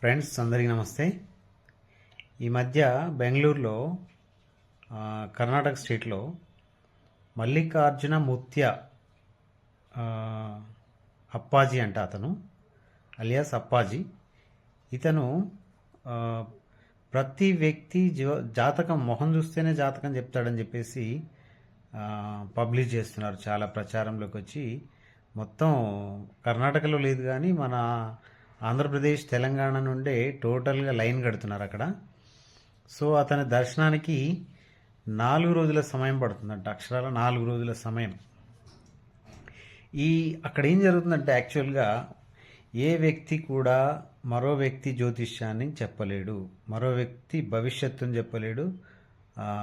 Friends అందరికీ నమస్తే. ఈ మధ్య బెంగళూరులో కర్ణాటక స్టేట్లో మల్లికార్జున ముత్య అప్పాజీ అంట అతను అలియాస్ అప్పాజీ. ఇతను ప్రతి వ్యక్తి జీవ జాతకం మొహం చూస్తేనే జాతకం చెప్తాడని చెప్పేసి పబ్లిష్ చేస్తున్నారు. చాలా ప్రచారంలోకి వచ్చి మొత్తం కర్ణాటకలో లేదు కానీ మన ఆంధ్రప్రదేశ్ తెలంగాణ నుండే టోటల్గా లైన్ కడుతున్నారు అక్కడ. సో అతని దర్శనానికి నాలుగు రోజుల సమయం పడుతుందంట. అక్షరాల నాలుగు రోజుల సమయం. ఈ అక్కడ ఏం జరుగుతుందంటే యాక్చువల్గా ఏ వ్యక్తి కూడా మరో వ్యక్తి జ్యోతిష్యాన్ని చెప్పలేడు. మరో వ్యక్తి భవిష్యత్తుని చెప్పలేడు.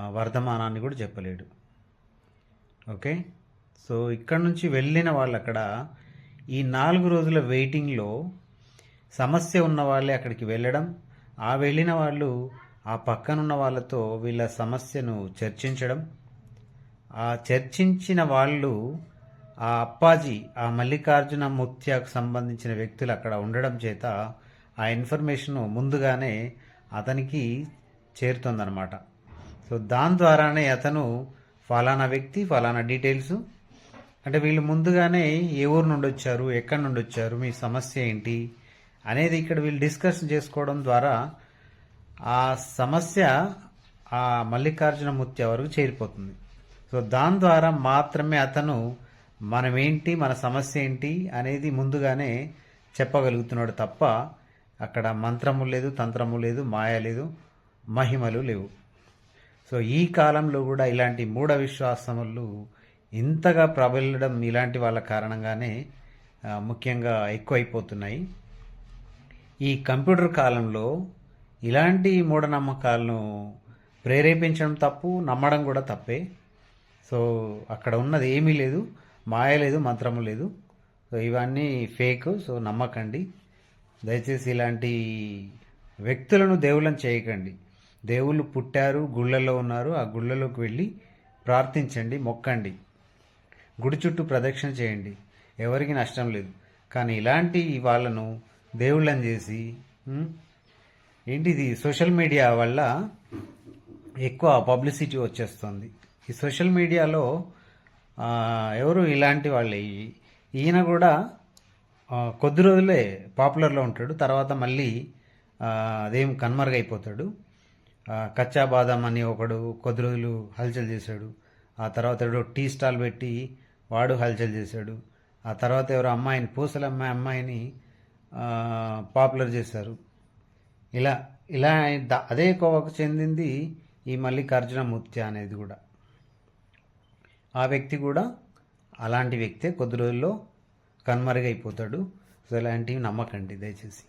వర్ధమానాన్ని కూడా చెప్పలేడు. ఓకే? సో ఇక్కడ నుంచి వెళ్ళిన వాళ్ళు అక్కడ ఈ నాలుగు రోజుల వెయిటింగ్లో సమస్య ఉన్న వాళ్ళే అక్కడికి వెళ్ళడం ఆ వెళ్ళిన వాళ్ళు ఆ పక్కనున్న వాళ్ళతో వీళ్ళ సమస్యను చర్చించడం. ఆ చర్చించిన వాళ్ళు ఆ అప్పాజీ ఆ మల్లికార్జున ముత్యకు సంబంధించిన వ్యక్తులు అక్కడ ఉండడం చేత ఆ ఇన్ఫర్మేషన్ ముందుగానే అతనికి చేరుతుందన్నమాట. సో దాని ద్వారానే అతను ఫలానా వ్యక్తి ఫలానా డీటెయిల్స్. అంటే వీళ్ళు ముందుగానే ఏ ఊరు నుండి వచ్చారు ఎక్కడి నుండి వచ్చారు మీ సమస్య ఏంటి అనేది ఇక్కడ వీళ్ళు డిస్కషన్ చేసుకోవడం ద్వారా ఆ సమస్య ఆ మల్లికార్జున ముత్య వరకు చేరిపోతుంది. సో దాని ద్వారా మాత్రమే అతను మనమేంటి మన సమస్య ఏంటి అనేది ముందుగానే చెప్పగలుగుతున్నాడు తప్ప అక్కడ మంత్రము లేదు తంత్రము లేదు మాయ లేదు మహిమలు లేవు. సో ఈ కాలంలో కూడా ఇలాంటి మూఢ విశ్వాసములు ఇంతగా ప్రబలడం ఇలాంటి వాళ్ళ కారణంగానే ముఖ్యంగా ఎక్కువైపోతున్నాయి. ఈ కంప్యూటర్ కాలంలో ఇలాంటి మూఢనమ్మకాలను ప్రేరేపించడం తప్పు నమ్మడం కూడా తప్పే. సో అక్కడ ఉన్నది ఏమీ లేదు. మాయ లేదు మంత్రము లేదు. సో ఇవన్నీ ఫేక్. సో నమ్మకండి. దయచేసి ఇలాంటి వ్యక్తులను దేవుళ్ళని చేయకండి. దేవుళ్ళు పుట్టారు గుళ్ళల్లో ఉన్నారు. ఆ గుళ్ళలోకి వెళ్ళి ప్రార్థించండి మొక్కండి. గుడి చుట్టూ ప్రదక్షిణ చేయండి. ఎవరికి నష్టం లేదు. కానీ ఇలాంటి వాళ్ళను దేవుళ్ళని చేసి ఏంటిది? సోషల్ మీడియా వల్ల ఎక్కువ పబ్లిసిటీ వచ్చేస్తుంది. ఈ సోషల్ మీడియాలో ఎవరు ఇలాంటి వాళ్ళే. ఈయన కూడా కొద్ది రోజులే పాపులర్లో ఉంటాడు. తర్వాత మళ్ళీ అదేం కన్మరుగైపోతాడు. కచ్చా బాదం అని ఒకడు కొద్ది రోజులు హల్చల్ చేశాడు. ఆ తర్వాత ఎవడో టీ స్టాల్ పెట్టి వాడు హల్చల్ చేశాడు. ఆ తర్వాత ఎవరో అమ్మాయిని పూసలమ్మాయి అమ్మాయిని పాపులర్ చేశారు. ఇలా ఇలా అదే కోవకు చెందింది ఈ మల్లికార్జున ముత్య అనేది కూడా. ఆ వ్యక్తి కూడా అలాంటి వ్యక్తే కొద్ది రోజుల్లో కనుమరుగైపోతాడు. సో ఇలాంటివి నమ్మకండి దయచేసి.